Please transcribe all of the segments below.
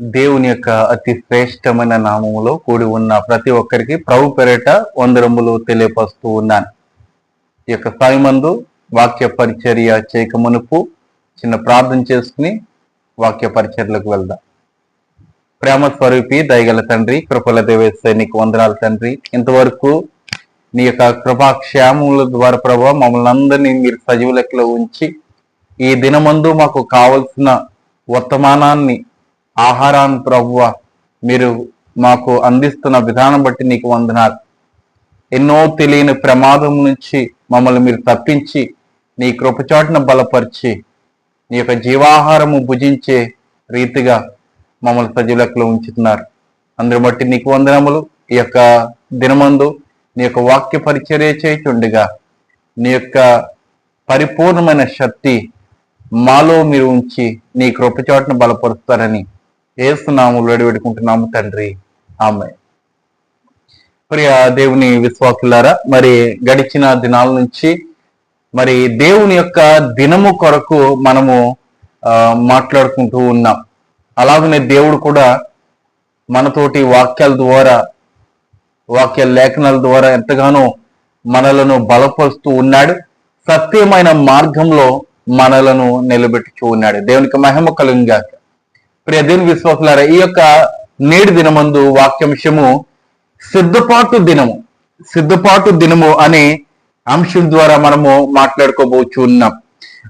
దేవుని యొక్క అతి శ్రేష్టమైన నామములో కూడి ఉన్న ప్రతి ఒక్కరికి ప్రభు పెరట వందరములు తెలియపరుస్తూ ఉన్నాను. ఈ యొక్క స్థాయిమందు వాక్య పరిచర్య చేయకమునుపు చిన్న ప్రార్థన చేసుకుని వాక్య పరిచర్లకు వెళ్దాం. ప్రేమ స్వరూపి దయగల తండ్రి కృపల దేవేశ్వర నీకు వందనాలు తండ్రి. ఇంతవరకు నీ యొక్క కృపాక్షేమముల ద్వారా ప్రభావ మమ్మల్ని అందరినీ మీరు సజీవ ఉంచి ఈ దినమందు మాకు కావలసిన వర్తమానాన్ని ఆహారాన్ని ప్రభువ మీరు మాకు అందిస్తున్న విధానం బట్టి నీకు వందనాలు. ఎన్నో తెలియని ప్రమాదం నుంచి మమ్మల్ని మీరు తప్పించి నీ కృపచాటును బలపరిచి నీ యొక్క జీవాహారము భుజించే రీతిగా మమ్మల్ని సజీవులకులో ఉంచుతున్నారు. అందరి బట్టి నీకు వందనములు. ఈ యొక్క దినమందు నీ యొక్క వాక్య పరిచర్య చేయుచుండగా నీ యొక్క పరిపూర్ణమైన శక్తి మాలో మీరు ఉంచి నీ కృపచాటును బలపరుస్తారని ఏసునాము వేడుకుంటున్నాము తండ్రి. ఆమె ప్రియ దేవుని విశ్వాసులారా మరి గడిచిన దినాల నుంచి మరి దేవుని యొక్క దినము కొరకు మనము మాట్లాడుకుంటూ ఉన్నాం. అలాగనే దేవుడు కూడా మనతోటి వాక్యాల ద్వారా వాక్య లేఖనాల ద్వారా ఎంతగానో మనలను బలపరుస్తూ ఉన్నాడు. సత్యమైన మార్గంలో మనలను నిలబెట్టుచూ ఉన్నాడు. దేవునికి మహిమ కలుగాక ప్రియ దేవుని విశ్వాసులారా ఈ యొక్క నేడు దినమందు వాక్యాంశము సిద్ధపాటు దినము. సిద్ధపాటు దినము అనే అంశం ద్వారా మనము మాట్లాడుకోబోచు ఉన్నాం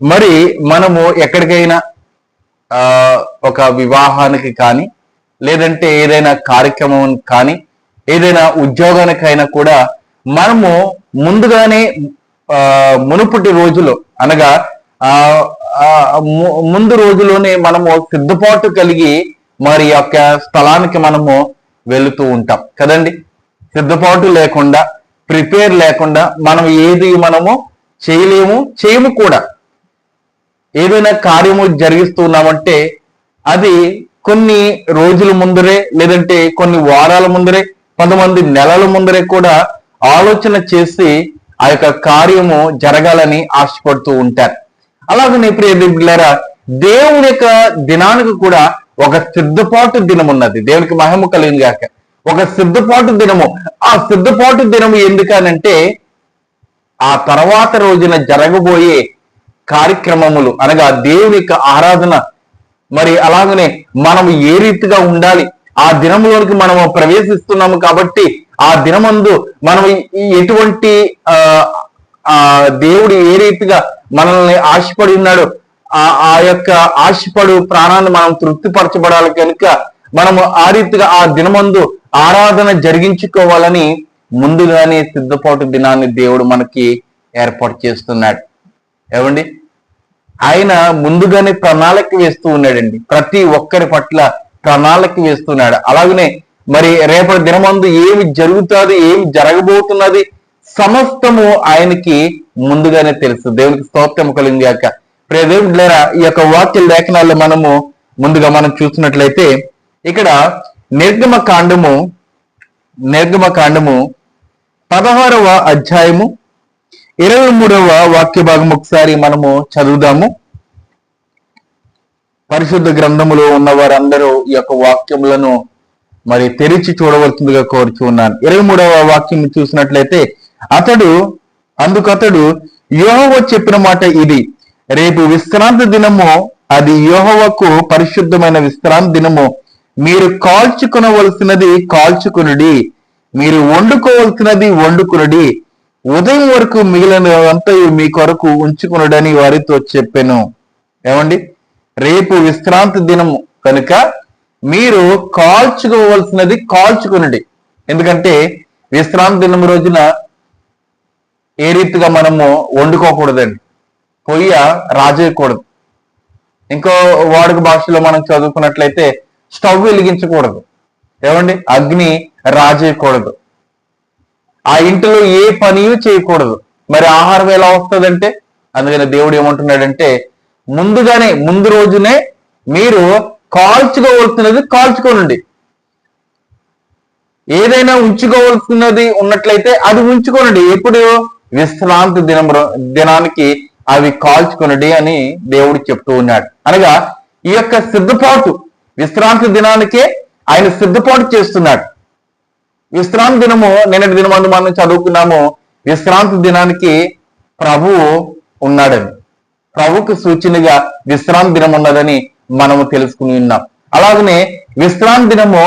మరి మనము ఎక్కడికైనా ఆ ఒక వివాహానికి కానీ లేదంటే ఏదైనా కార్యక్రమం కానీ ఏదైనా ఉద్యోగానికైనా కూడా మనము ముందుగానే ఆ మునుపటి రోజులో అనగా ముందు రోజులోనే మనము సిద్ధపాటు కలిగి మరి యొక్క స్థలానికి మనము వెళుతూ ఉంటాం. కదండి? సిద్ధపాటు లేకుండా ప్రిపేర్ లేకుండా మనం ఏది మనము చేయలేము చేయము కూడా. ఏదైనా కార్యము జరిగిస్తున్నామంటే అది కొన్ని రోజుల ముందరే లేదంటే కొన్ని వారాల ముందరే కొంతమంది నెలల ముందరే కూడా ఆలోచన చేసి ఆ యొక్క కార్యము జరగాలని ఆశపడుతూ ఉంటారు. అలాగనే ప్రియ బిడ్డలారా దేవుని యొక్క దినానికి కూడా ఒక సిద్ధపాటు దినం ఉన్నది. దేవునికి మహిమ కలిగింది గాక. ఒక సిద్ధపాటు దినము. ఆ సిద్ధపాటు దినము ఎందుకనంటే ఆ తర్వాత రోజున జరగబోయే కార్యక్రమములు అనగా దేవుని యొక్క ఆరాధన. మరి అలాగనే మనం ఏ రీతిగా ఉండాలి? ఆ దినములోనికి మనము ప్రవేశిస్తున్నాము కాబట్టి ఆ దినమందు మనం ఈ ఎటువంటి ఆ ఆ దేవుడు ఏ రీతిగా మనల్ని ఆశపడి ఉన్నాడు. ఆ ఆ యొక్క ఆశపడు ప్రాణాన్ని మనం తృప్తిపరచబడాలి కనుక మనము ఆ రీతిగా ఆ దినమందు ఆరాధన జరిగించుకోవాలని ముందుగానే సిద్ధపాటు దినాన్ని దేవుడు మనకి ఏర్పాటు చేస్తున్నాడు. ఏమండి? ఆయన ముందుగానే ప్రణాళిక వేస్తూ ఉన్నాడండి. ప్రతి ఒక్కరి పట్ల ప్రణాళిక వేస్తున్నాడు. అలాగనే మరి రేపటి దినమందు ఏమి జరుగుతుంది ఏమి జరగబోతున్నది సమస్తము ఆయనకి ముందుగానే తెలుసు. దేవునికి స్తోత్రం కలిగాక ప్రియదేవుడులేరా ఈ యొక్క వాక్య లేఖనాల్లో మనము ముందుగా మనం చూసినట్లయితే ఇక్కడ నిర్గమ కాండము నిర్గమ కాండము పదహారవ అధ్యాయము ఇరవై మూడవ వాక్య భాగం ఒకసారి మనము చదువుదాము. పరిశుద్ధ గ్రంథములో ఉన్న వారందరూ ఈ యొక్క వాక్యములను మరి తెరిచి చూడవలసిందిగా కోరుచు ఉన్నాను ఇరవై మూడవ వాక్యం చూసినట్లయితే అతడు అందుకతడు యోహవ చెప్పిన మాట ఇది. రేపు విశ్రాంతి దినము అది యోహవకు పరిశుద్ధమైన విశ్రాంతి దినము. మీరు కాల్చుకునవలసినది కాల్చుకునుడి. మీరు వండుకోవలసినది వండుకునుడి. ఉదయం వరకు మిగిలిన అంతా మీ కొరకు ఉంచుకునడని వారితో చెప్పాను. ఏమండి? రేపు విశ్రాంతి దినము కనుక మీరు కాల్చుకోవలసినది కాల్చుకునుడి. ఎందుకంటే విశ్రాంతి దినం రోజున ఏ రీతిగా మనము వండుకోకూడదండి. పొయ్య రాజేయకూడదు. ఇంకో వాడుక భాషలో మనం చదువుకున్నట్లయితే స్టవ్ వెలిగించకూడదు. ఏమండి? అగ్ని రాజేయకూడదు. ఆ ఇంటిలో ఏ పని చేయకూడదు. మరి ఆహారం ఎలా వస్తుందంటే? అందుకని దేవుడు ఏమంటున్నాడంటే ముందుగానే ముందు రోజునే మీరు కాల్చుకోవలసినది కాల్చుకోనండి. ఏదైనా ఉంచుకోవాల్సినది ఉన్నట్లయితే అది ఉంచుకోనండి. ఎప్పుడు? విశ్రాంతి దినం దినానికి అవి కాల్చుకునడి అని దేవుడు చెప్తూ ఉన్నాడు. అనగా ఈ యొక్క సిద్ధపాటు విశ్రాంతి దినానికే ఆయన సిద్ధపాటు చేస్తున్నాడు. విశ్రాంతి దినము నిన్నటి దినమందు మనం చదువుకున్నాము విశ్రాంతి దినానికి ప్రభువు ఉన్నాడని. ప్రభుకు సూచనగా విశ్రాంతి దినం ఉన్నదని మనము తెలుసుకుని ఉన్నాం. అలాగనే విశ్రాంతి దినము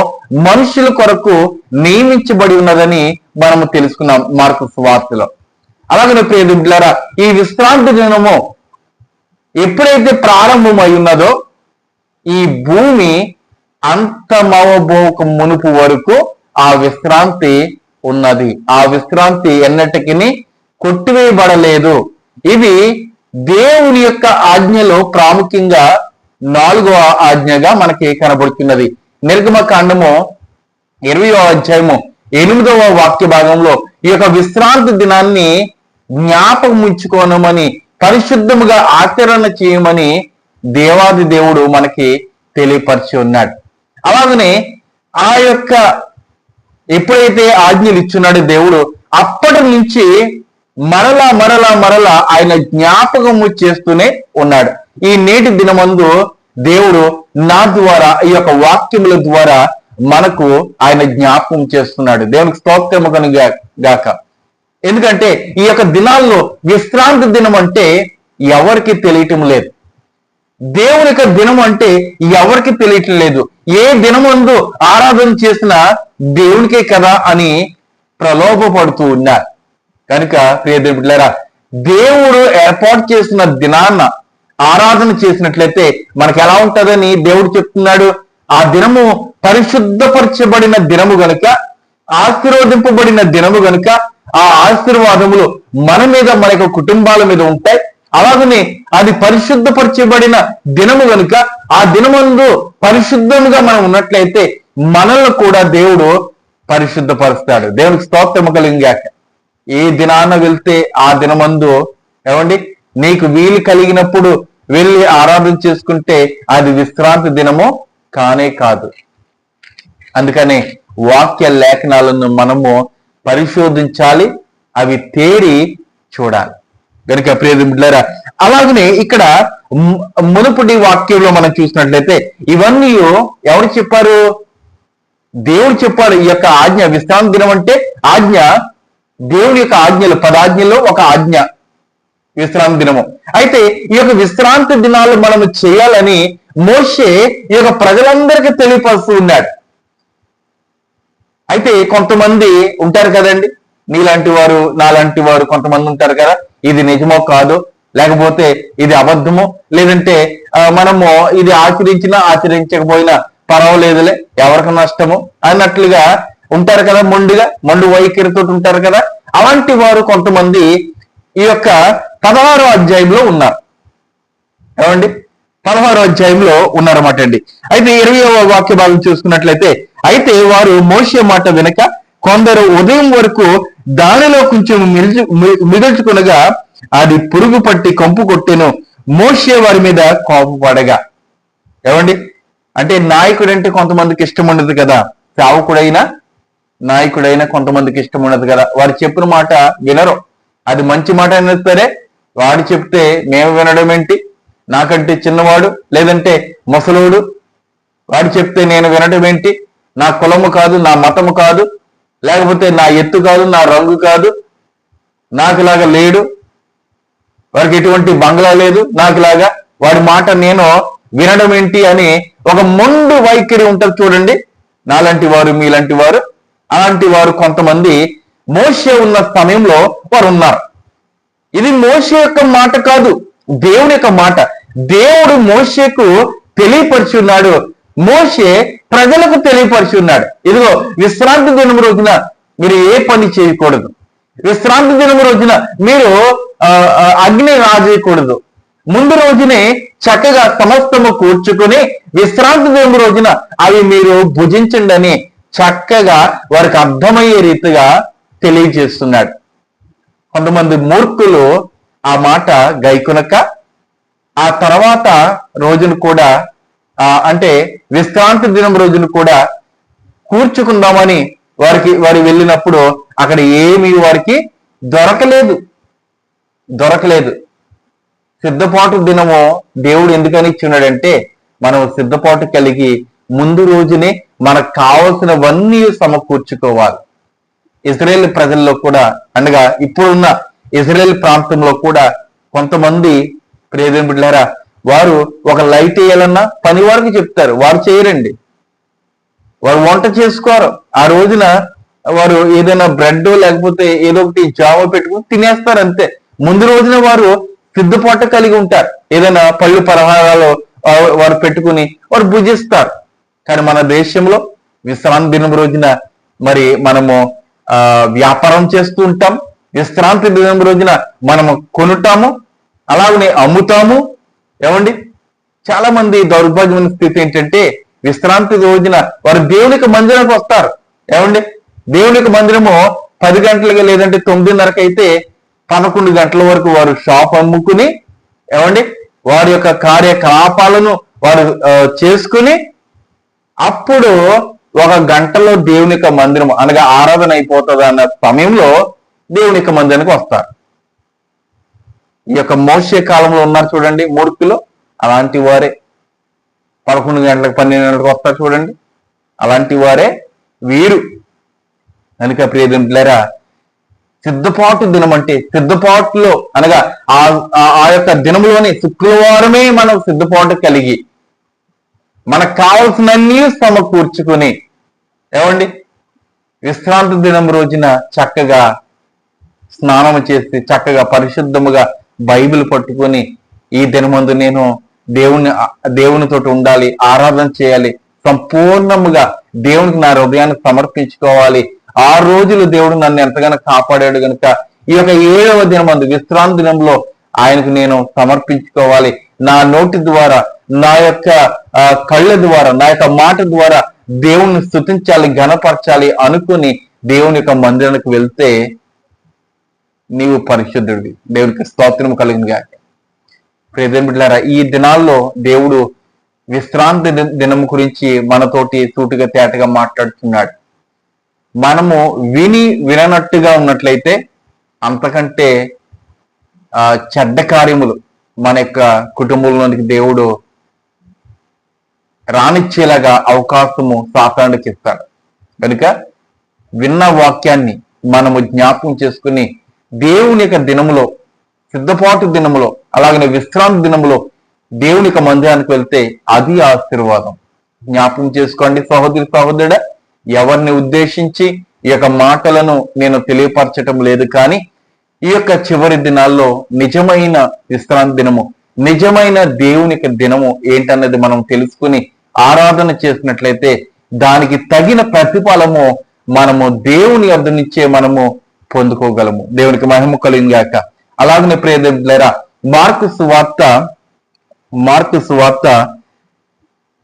మనుషుల కొరకు నియమించబడి ఉన్నదని మనము తెలుసుకున్నాం మార్కు సువార్తలో. అలాగే ప్రియ బిడ్డలారా ఈ విశ్రాంతి దినము ఎప్పుడైతే ప్రారంభమై ఉన్నదో ఈ భూమి అంతమవబోక మునుపు వరకు ఆ విశ్రాంతి ఉన్నది. ఆ విశ్రాంతి ఎన్నటికి కొట్టివేయబడలేదు. ఇది దేవుని యొక్క ఆజ్ఞలో ప్రాముఖ్యంగా నాలుగవ ఆజ్ఞగా మనకి కనబడుతున్నది. నిర్గమ కాండము ఇరవయో అధ్యాయము ఎనిమిదవ వాక్య భాగంలో ఈ యొక్క విశ్రాంతి దినాన్ని జ్ఞాపకం ఉంచుకోనమని పరిశుద్ధముగా ఆచరణ చేయమని దేవాది దేవుడు మనకి తెలియపరిచి ఉన్నాడు. అలాగనే ఆ యొక్క ఎప్పుడైతే ఆజ్ఞలు ఇచ్చున్నాడు దేవుడు అప్పటి నుంచి మరలా మరలా మరలా ఆయన జ్ఞాపకము చేస్తూనే ఉన్నాడు. ఈ నేటి దినమందు దేవుడు నా ద్వారా ఈ యొక్క వాక్యముల ద్వారా మనకు ఆయన జ్ఞాపకం చేస్తున్నాడు. దేవునికి స్తోత్రము కనుక గాక. ఎందుకంటే ఈ యొక్క దినాల్లో విశ్రాంతి దినం అంటే ఎవరికి తెలియటం లేదు. దేవుని యొక్క దినం అంటే ఎవరికి తెలియటం లేదు. ఏ దినమందు ఆరాధన చేసినా దేవునికే కదా అని ప్రలోభపడుతూ ఉన్నారు. కనుక ప్రియ దేవుడు ఏర్పాటు చేసిన దినాన్న ఆరాధన చేసినట్లయితే మనకి ఎలా ఉంటుందని దేవుడు చెప్తున్నాడు. ఆ దినము పరిశుద్ధపరచబడిన దినము గనుక ఆశీర్వదింపబడిన దినము గనుక ఆ ఆశీర్వాదములు మన మీద మన యొక్క కుటుంబాల మీద ఉంటాయి. అలాగనే అది పరిశుద్ధపరచబడిన దినము కనుక ఆ దినమందు పరిశుద్ధముగా మనం ఉన్నట్లయితే మనల్ని కూడా దేవుడు పరిశుద్ధపరుస్తాడు. దేవునికి స్తోత్రము కలిగాక ఏ దినాన వెళ్తే ఆ దినమందు ఏమండి? నీకు వీలు కలిగినప్పుడు వెళ్ళి ఆరాధన చేసుకుంటే అది విశ్రాంతి దినము కానే కాదు. అందుకని వాక్య లేఖనాలను మనము పరిశోధించాలి అవి తేరి చూడాలి. గనుక ప్రియ అలాగనే ఇక్కడ మునుపటి వాక్యంలో మనం చూసినట్లయితే ఇవన్నీ ఎవరు చెప్పారు? దేవుడు చెప్పాడు ఈ యొక్క ఆజ్ఞ విశ్రాంతి దినం అంటే ఆజ్ఞ దేవుని యొక్క ఆజ్ఞలు పదాజ్ఞలో ఒక ఆజ్ఞ విశ్రాంతి దినము. అయితే ఈ యొక్క విశ్రాంతి దినాలు మనము చేయాలని మోషే ఈ యొక్క ప్రజలందరికీ తెలియపరుస్తూ ఉన్నాడు. అయితే కొంతమంది ఉంటారు కదండి. నీలాంటి వారు నాలాంటి వారు కొంతమంది ఉంటారు కదా. ఇది నిజమో కాదు లేకపోతే ఇది అబద్ధము లేదంటే మనము ఇది ఆచరించినా ఆచరించకపోయినా పర్వాలేదులే ఎవరికి నష్టము అన్నట్లుగా ఉంటారు కదా మొండిగా మొండు వైఖరితో ఉంటారు కదా. అలాంటి వారు కొంతమంది ఈ యొక్క పదహారో అధ్యాయంలో ఉన్నారు. ఏమండి? పదహారో అధ్యాయంలో ఉన్నారన్నమాట అండి. అయితే ఇరవై వాక్య భాగం చూసుకున్నట్లయితే అయితే వారు మోసే మాట వెనక కొందరు ఉదయం వరకు దానిలో కొంచెం మిల్చు మిగుల్చుకునగా అది పురుగు పట్టి కంపు కొట్టెను. మోసే వారి మీద కోపపడగా ఏమండి? అంటే నాయకుడు అంటే కొంతమందికి ఇష్టం ఉండదు కదా. సేవకుడైనా నాయకుడైనా కొంతమందికి ఇష్టం ఉండదు కదా. వారు చెప్పిన మాట వినరు. అది మంచి మాట అయినా సరే వాడు చెప్తే మేము వినడం ఏంటి? నాకంటే చిన్నవాడు లేదంటే ముసలోడు. వాడు చెప్తే నేను వినడం ఏంటి? నా కులము కాదు నా మతము కాదు లేకపోతే నా ఎత్తు కాదు నా రంగు కాదు నాకులాగా లేడు వారికి ఎటువంటి బంగ్లా లేదు నాకులాగా వాడి మాట నేను వినడం ఏంటి అని ఒక మొండు వైఖరి ఉంటుంది చూడండి. నాలాంటి వారు మీలాంటి వారు అలాంటి వారు కొంతమంది మోసే ఉన్న సమయంలో వారు ఉన్నారు ఇది మోసే యొక్క మాట కాదు దేవుని యొక్క మాట. దేవుడు మోసేకు తెలియపరిచి ఉన్నాడు. మోషే ప్రజలకు తెలియపరిచి ఉన్నాడు. ఇదిగో విశ్రాంతి దినం రోజున మీరు ఏ పని చేయకూడదు. విశ్రాంతి దినం రోజున మీరు ఆ, అగ్ని రాజేయకూడదు. ముందు రోజునే చక్కగా సమస్తము కూర్చుకుని విశ్రాంతి దినం రోజున అవి మీరు భుజించండి అని చక్కగా వారికి అర్థమయ్యే రీతిగా తెలియజేస్తున్నాడు. కొంతమంది మూర్ఖులు ఆ మాట గైకొనక ఆ తర్వాత రోజును కూడా అంటే విశ్రాంతి దినం రోజున కూడా కూర్చుకుందామని వారికి వారు వెళ్ళినప్పుడు అక్కడ ఏమీ వారికి దొరకలేదు. దొరకలేదు. సిద్ధపాటు దినము దేవుడు ఎందుకని ఇచ్చున్నాడంటే మనం సిద్ధపాటు కలిగి ముందు రోజునే మనకు కావలసినవన్నీ సమకూర్చుకోవాలి. ఇజ్రాయెల్ ప్రజల్లో కూడా అనగా ఇప్పుడున్న ఇజ్రాయెల్ ప్రాంతంలో కూడా కొంతమంది ప్రియదేం బిడ్డారా వారు ఒక లైట్ వేయాలన్నా పని వారికి చెప్తారు. వారు చేయరండి. వారు వంట చేసుకోరు. ఆ రోజున వారు ఏదైనా బ్రెడ్ లేకపోతే ఏదో ఒకటి జామ పెట్టుకుని తినేస్తారు అంతే. ముందు రోజున వారు సిద్ధపాటు కలిగి ఉంటారు. ఏదైనా పళ్ళు పరహారాలు వారు పెట్టుకుని వారు భుజిస్తారు. కానీ మన దేశంలో విశ్రాంతి దినం రోజున మరి మనము ఆ వ్యాపారం చేస్తూ ఉంటాం. విశ్రాంతి దినం రోజున మనము కొనుటాము. అలాగనే అమ్ముతాము. ఏమండి? చాలా మంది దౌర్భాగ్యమైన స్థితి ఏంటంటే విశ్రాంతి రోజున వారు దేవునికి మందిరానికి వస్తారు. ఏమండి? దేవునికి మందిరము పది గంటలకి లేదంటే తొమ్మిదిన్నరకు అయితే పదకొండు గంటల వరకు వారు షాప్ అమ్ముకుని ఏమండి? వారి యొక్క కార్యకలాపాలను వారు చేసుకుని అప్పుడు ఒక గంటలో దేవుని యొక్క మందిరం అనగా ఆరాధన అయిపోతుంది అన్న సమయంలో దేవుని యొక్క మందిరానికి వస్తారు. ఈ యొక్క మోసే కాలంలో ఉన్నారు చూడండి మూర్ఖులు. అలాంటి వారే పదకొండు గంటలకు పన్నెండు గంటలకు వస్తారు చూడండి. అలాంటి వారే వీరు. కనుక ప్రియదంతులారా సిద్ధపాటు దినం అంటే సిద్ధపాటులో అనగా ఆ ఆ- యొక్క దినంలోని శుక్రవారమే మనం సిద్ధపాటు కలిగి మనకు కావలసినన్ని సమకూర్చుకుని ఏమండి? విశ్రాంతి దినం రోజున చక్కగా స్నానం చేసి చక్కగా పరిశుద్ధముగా బైబిల్ పట్టుకొని ఈ దినమందు నేను దేవుని దేవునితో ఉండాలి ఆరాధన చేయాలి సంపూర్ణముగా దేవునికి నా హృదయాన్ని సమర్పించుకోవాలి. ఆ రోజులు దేవుడు నన్ను ఎంతగానో కాపాడాడు కనుక ఈ యొక్క ఏడవ దినమందు విశ్రాంతి దినంలో ఆయనకు నేను సమర్పించుకోవాలి. నా నోటి ద్వారా నా యొక్క కళ్ళ ద్వారా నా యొక్క మాట ద్వారా దేవుణ్ణి స్థుతించాలి ఘనపరచాలి అనుకుని దేవుని యొక్క మందిరానికి వెళ్తే నీవు పరిశుద్ధుడివి. దేవుడికి స్తోత్రం కలిగింది గాక ప్రియదేవుని ఈ దినాల్లో దేవుడు విశ్రాంతి దినం గురించి మనతోటి సూటిగా తేటగా మాట్లాడుతున్నాడు. మనము విని విననట్టుగా ఉన్నట్లయితే అంతకంటే ఆ చెడ్డ కార్యములు మన యొక్క కుటుంబంలోనికి దేవుడు రానిచ్చేలాగా అవకాశము సాతానుడికి ఇస్తాడు. కనుక విన్న వాక్యాన్ని మనము జ్ఞాపకం చేసుకుని దేవుని యొక్క దినములో సిద్ధపాటు దినములో అలాగనే విశ్రాంతి దినములో దేవుని యొక్క మందిరానికి వెళ్తే అది ఆశీర్వాదం. జ్ఞాపకం చేసుకోండి సహోదరి సహోదరుడ. ఎవరిని ఉద్దేశించి ఈ యొక్క మాటలను నేను తెలియపరచటం లేదు కానీ ఈ యొక్క చివరి దినాల్లో నిజమైన విశ్రాంతి దినము నిజమైన దేవుని యొక్క దినము ఏంటన్నది మనం తెలుసుకుని ఆరాధన చేసినట్లయితే దానికి తగిన ప్రతిఫలము మనము దేవుని అర్థం నుంచే మనము పొందుకోగలము. దేవునికి మహిమ కలిగాక అలాగనే ప్రియలేరా మార్కు సువార్త మార్కు సువార్త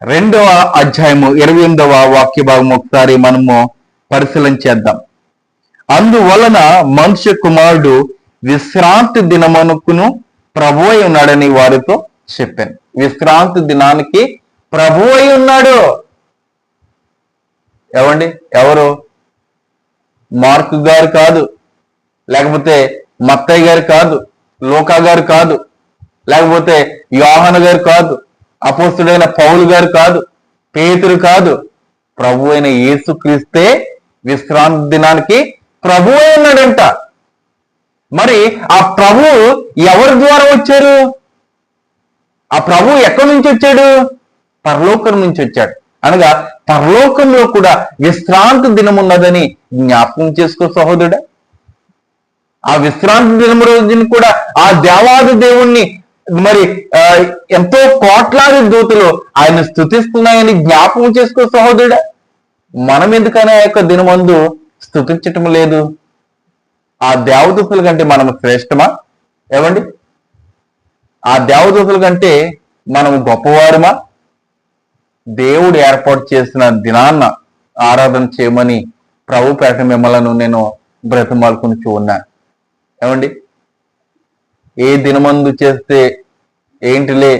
రెండవ అధ్యాయము ఇరవై ఎనిమిదవ వాక్య భాగం ఒకసారి మనము పరిశీలన చేద్దాం. అందువలన మనుష్య కుమారుడు విశ్రాంతి దినమనుకును ప్రభు అయి ఉన్నాడని వారితో చెప్పాను. విశ్రాంతి దినానికి ప్రభు అయి ఉన్నాడు. ఎవండి ఎవరు? మార్కు గారు కాదు లేకపోతే మత్తయ్య గారు కాదు లోకా గారు కాదు లేకపోతే యోహన గారు కాదు అపోస్తుడైన పౌలు గారు కాదు పేతురు కాదు ప్రభు అయిన యేసుక్రీస్తే విశ్రాంతి దినానికి ప్రభు ఉన్నాడంట. మరి ఆ ప్రభు ఎవరి ద్వారా వచ్చారు? ఆ ప్రభు ఎక్కడి నుంచి వచ్చాడు? పరలోకం నుంచి వచ్చాడు. అనగా పరలోకంలో కూడా విశ్రాంతి దినం ఉన్నదని జ్ఞాపకం చేసుకో సహోదరుడా. ఆ విశ్రాంతి దినం రోజున కూడా ఆ దేవాది దేవుణ్ణి మరి ఎంతో కోట్లాది దూతలు ఆయన స్థుతిస్తున్నాయని జ్ఞాపకం చేసుకో సహోదరుడా. మనం ఎందుకని ఆ యొక్క దినమందు స్థుతించటం లేదు? ఆ దేవదూతుల కంటే మనం శ్రేష్టమా? ఏమండి? ఆ దేవదూతుల కంటే మనం గొప్పవారమా? దేవుడు ఏర్పాటు చేసిన దినాన్న ఆరాధన చేయమని ప్రభు పేట మిమ్మలను నేను బ్రతమాలుకుని ఉన్నాను ఏమండి? ఏ దినమందు చేస్తే ఏంటిలే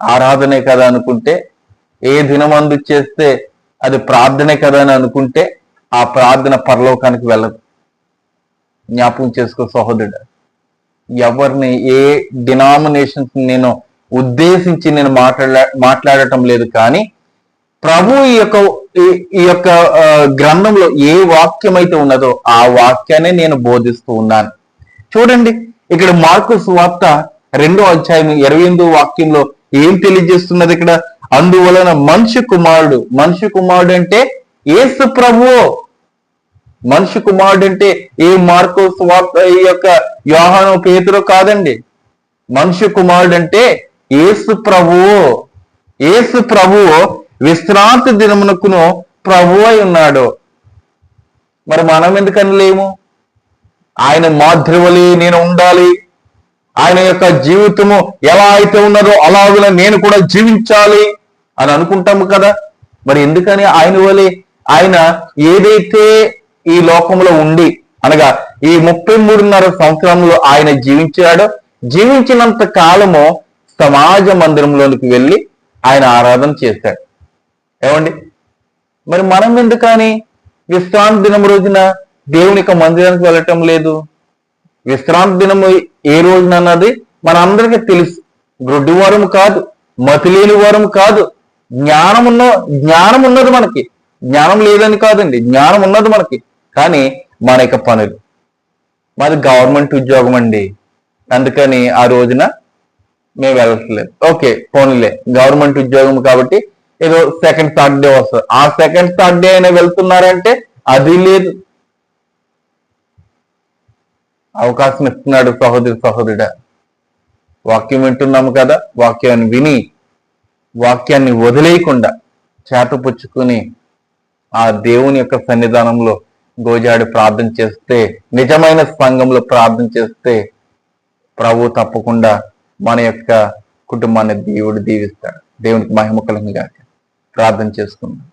ఆరాధనే కదా అనుకుంటే ఏ దినమందు చేస్తే అది ప్రార్థనే కదా అని అనుకుంటే ఆ ప్రార్థన పరలోకానికి వెళ్ళదు. జ్ఞాపకం చేసుకో సహోదరుడు ఎవరిని ఏ డినామినేషన్స్ నేను ఉద్దేశించి నేను మాట్లాడ మాట్లాడటం లేదు కానీ ప్రభు ఈ యొక్క ఈ- ఈ యొక్క గ్రంథంలో ఏ వాక్యం అయితే ఉన్నదో ఆ వాక్యాన్ని నేను బోధిస్తూ ఉన్నాను. చూడండి ఇక్కడ మార్కు సువార్త రెండో అధ్యాయం ఇరవై ఎనిమిదో వాక్యంలో ఏం తెలియజేస్తున్నది ఇక్కడ? అందువలన మనిషి కుమారుడు మనిషి కుమారుడు అంటే ఏసు ప్రభువు. మనిషి కుమారుడు అంటే ఏ మార్కు సువార్త ఈ యొక్క యోహాను పేతురు కాదండి. మనిషి కుమారుడు అంటే ఏసు ప్రభువు. ఏసు ప్రభువు విశ్రాంతి దినమునకును ప్రభు అయి ఉన్నాడు. మరి మనం ఎందుకని లేము ఆయన మాతృవలి నేను ఉండాలి. ఆయన యొక్క జీవితము ఎలా అయితే ఉన్నదో అలాగున నేను కూడా జీవించాలి అని అనుకుంటాము కదా. మరి ఎందుకని ఆయన వలె? ఆయన ఏదైతే ఈ లోకంలో ఉండి అనగా ఈ ముప్పై మూడున్నర సంవత్సరంలో ఆయన జీవించాడో జీవించినంత కాలము సమాజ మందిరంలోనికి వెళ్ళి ఆయన ఆరాధన చేశాడు. ఏమండి? మరి మనం ఎందుకని విశ్రాంతి దినం రోజున దేవుని యొక్క మందిరానికి వెళ్ళటం లేదు? విశ్రాంతి దినము ఏ రోజున అన్నది మన అందరికీ తెలుసు. గ్రుడ్డివారం కాదు మతిలేని వారం కాదు. జ్ఞానం ఉన్న జ్ఞానం ఉన్నది మనకి. జ్ఞానం లేదని కాదండి జ్ఞానం ఉన్నది మనకి. కానీ మన యొక్క పనులు. మాది గవర్నమెంట్ ఉద్యోగం అండి. అందుకని ఆ రోజున మేము వెళ్ళట్లేదు. ఓకే పోనీలే. గవర్నమెంట్ ఉద్యోగం కాబట్టి ఏదో సెకండ్ థర్డ్ డే వస్తుంది. ఆ సెకండ్ థర్డ్ డే అయినా వెళ్తున్నారంటే అది లేదు. అవకాశం ఇస్తున్నాడు సహోదరి సహోదరుడ. వాక్యం వింటున్నాము కదా? వాక్యాన్ని విని వాక్యాన్ని వదిలేయకుండా చేతపుచ్చుకుని ఆ దేవుని యొక్క సన్నిధానంలో గోజాడి ప్రార్థన చేస్తే నిజమైన సంఘంలో ప్రార్థన చేస్తే ప్రభు తప్పకుండా మన యొక్క కుటుంబాన్ని దేవుడు దీవిస్తాడు. దేవునికి మహిమ కలంగా ప్రార్థన చేసుకుందాం.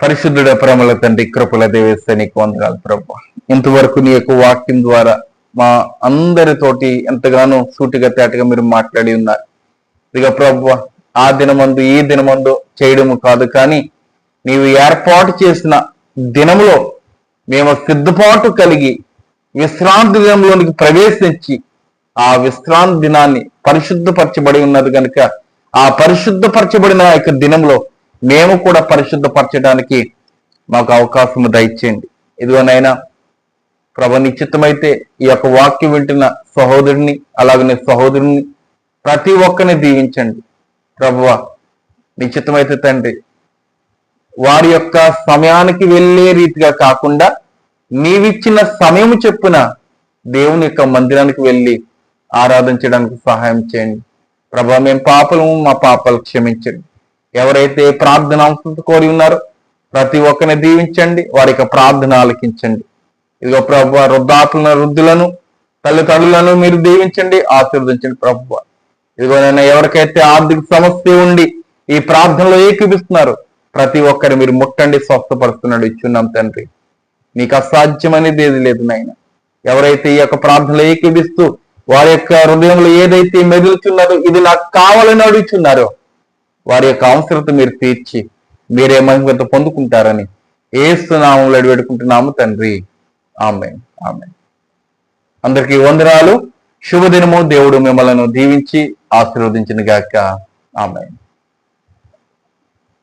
పరిశుద్ధుడ ప్రమల తండ్రి కృపల దేవేస్తే నీకు వందనాలు ప్రభు. ఇంతవరకు నీ యొక్క వాక్యం ద్వారా మా అందరితోటి ఎంతగానో సూటిగా తేటగా మీరు మాట్లాడి ఉన్నారు. ఇక ప్రభు ఆ దినమందు ఈ దినమందు చేయడము కాదు కానీ నీవు ఏర్పాటు చేసిన దినములో మేము సిద్ధపాటు కలిగి విశ్రాంతి దినంలోనికి ప్రవేశించి ఆ విశ్రాంతి దినాన్ని పరిశుద్ధపరచబడి ఉన్నది కనుక ఆ పరిశుద్ధపరచబడిన ఆ యొక్క దినంలో మేము కూడా పరిశుద్ధపరచడానికి మాకు అవకాశం దయచేయండి. ఇదిగోనైనా ప్రభ నిశ్చితమైతే ఈ యొక్క వాక్యం వింటున్న సహోదరుని అలాగనే సహోదరుని ప్రతి ఒక్కరిని దీవించండి. ప్రభువ నిశ్చితమైతే తండ్రి వారి యొక్క సమయానికి వెళ్ళే రీతిగా కాకుండా నీవిచ్చిన సమయం చెప్పున దేవుని యొక్క మందిరానికి వెళ్ళి ఆరాధించడానికి సహాయం చేయండి. ప్రభా మేము పాపలము మా పాపాలు క్షమించండి. ఎవరైతే ప్రార్థన కోరి ఉన్నారో ప్రతి ఒక్కరిని దీవించండి వారి యొక్క ప్రార్థన ఆలకించండి. ఇదిగో ప్రభు వృద్ధాపులను వృద్ధులను తల్లిదండ్రులను మీరు దీవించండి ఆశీర్వదించండి ప్రభు. ఇదిగో నేను ఎవరికైతే ఆర్థిక సమస్య ఉండి ఈ ప్రార్థనలో ఏకీపిస్తున్నారు ప్రతి ఒక్కరు మీరు ముట్టండి స్వస్థపరుస్తున్నాడు. ఇచ్చున్నాం తండ్రి. నీకు అసాధ్యమనేది ఏది లేదు నాయన. ఎవరైతే ఈ యొక్క ప్రార్థనలో ఏకీపిస్తూ వారి యొక్క హృదయంలో ఏదైతే మెదులుతున్నారో ఇది నాకు కావాలని అడుగుతున్నారో. వారి యొక్క అవసరత మీరు తీర్చి మీరే మహిమత పొందుకుంటారని ఏస్తున్నాము అడిపెట్టుకుంటున్నాము తండ్రి. ఆమె ఆమె అందరికీ వందనాలు. శుభదినము. దేవుడు మిమ్మల్ని దీవించి ఆశీర్వదించిన గాక ఆమె